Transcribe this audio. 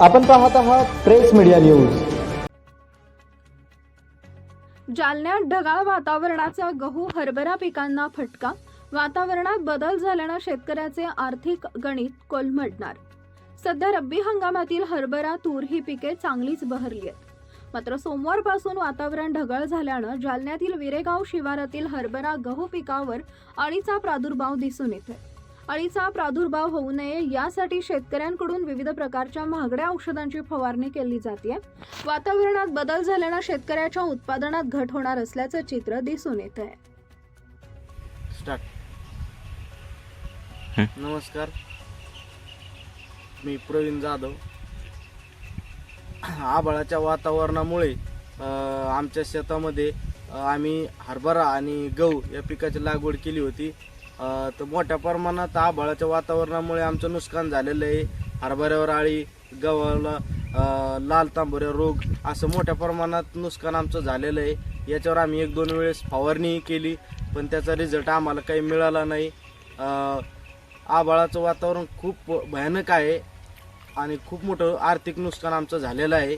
आपण पाहत आहात प्रेस मीडिया न्यूज. जालन्यात ढगाळ वातावरणाचा गहू हरभरा पिकांना फटका वातावरणात बदल झाल्यानं शेतकऱ्याचे आर्थिक गणित कोलमडणार. सध्या रब्बी हंगामातील हरभरा तूर ही पिके चांगलीच बहरली आहेत मात्र सोमवारपासून वातावरण ढगाळ झाल्यानं जालन्यातील विरेगाव शिवारातील हरभरा गहू पिकावर अळीचा प्रादुर्भाव दिसून येतोय. अळीचा प्रादुर्भाव होऊ नये यासाठी शेतकऱ्यांकडून विविध प्रकारच्या महागड्या औषधांची फवारणी केली जाते. वातावरणात बदल झाल्यानं शेतकऱ्याच्या उत्पादनात घट होणार असल्याचं चित्र दिसून येत आहे. स्टार्ट. नमस्कार. मी प्रवीण जाधव. आभाळाच्या वातावरणामुळे आमच्या शेतामध्ये आम्ही हरभरा आणि गहू या पिकाची लागवड केली होती. तर मोठ्या प्रमाणात आभाळाच्या वातावरणामुळे आमचं नुकसान झालेलं आहे. हरभऱ्यावर आळी गव्हाला लाल तांबऱ्या रोग असं मोठ्या प्रमाणात नुकसान आमचं झालेलं आहे. याच्यावर आम्ही एक दोन वेळेस फवारणी केली पण त्याचा रिझल्ट आम्हाला काही मिळाला नाही. आभाळाचं वातावरण खूप भयानक आहे आणि खूप मोठं आर्थिक नुकसान आमचं झालेलं आहे.